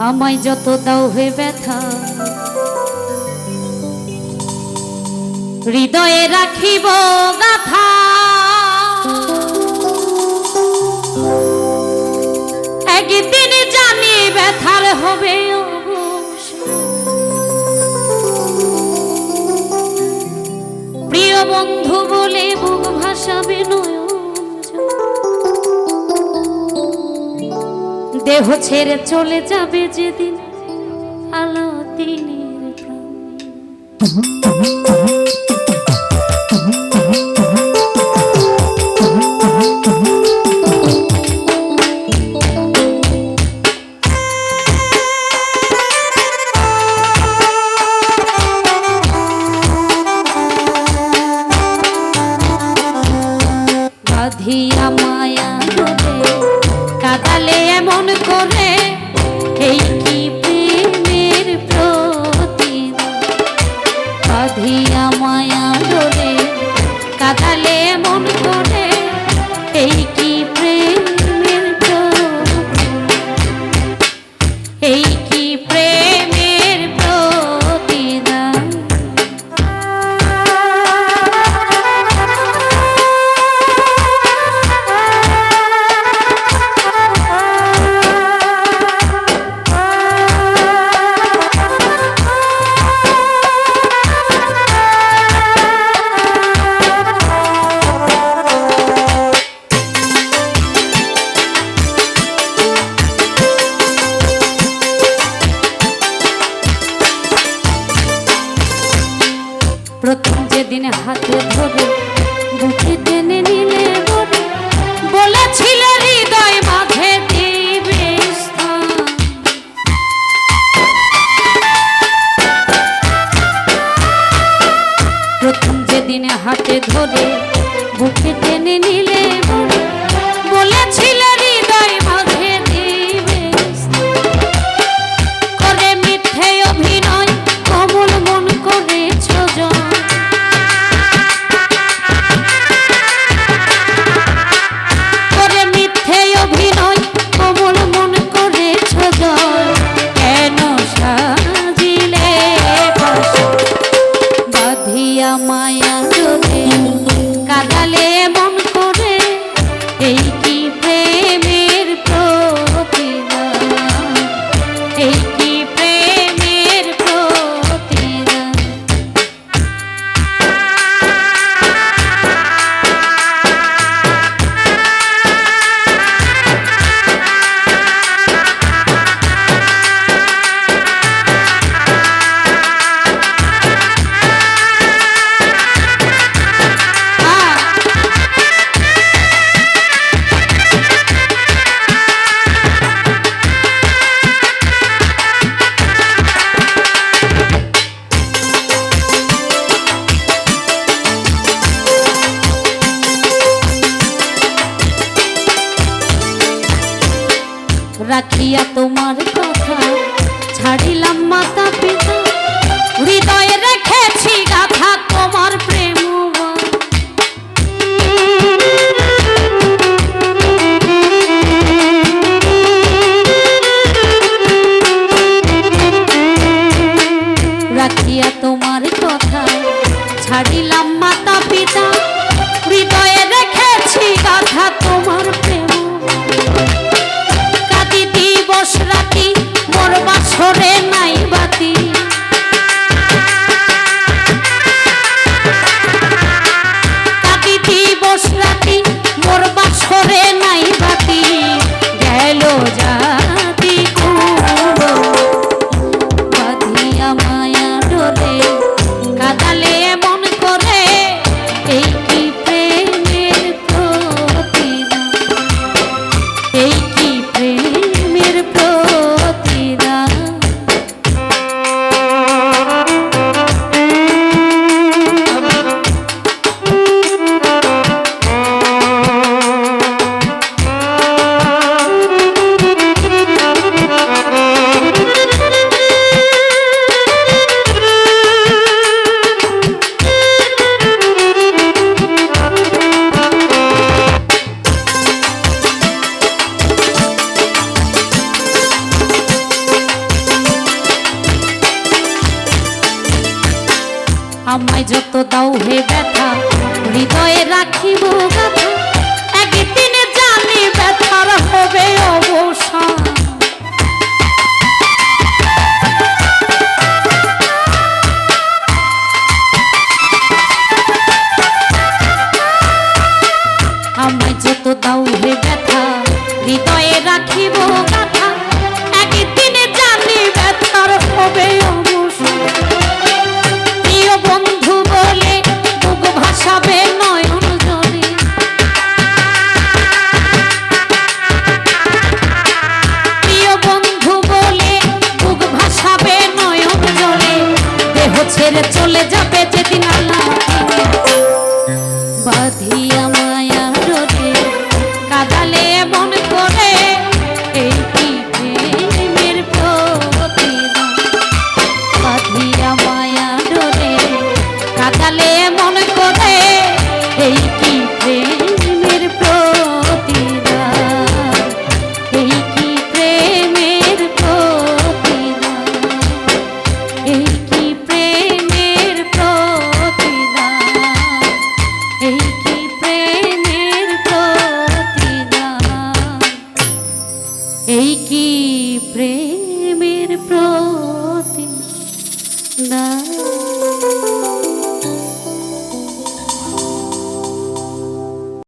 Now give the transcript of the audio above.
আমায় যত দাও হে ব্যথা। হৃদয়ে রাখিব গাথা একদিন জানি ব্যথার হবে প্রিয় বন্ধু বলে বুক ভাষা বিনয় দেহ ছেড়ে চলে যাবে যেদিন আলো দিনের প্রথম যেদিন হাতে ধরে, বুকে টেনে নিলে বলে বলেছিল হৃদয় মাঝে দিবে প্রথম যেদিন হাতে ধরে say ছাড়িলাম দাও হে ব্যথা হৃদয়ে রাখিব যাবে এই কি প্রেমের প্রতি না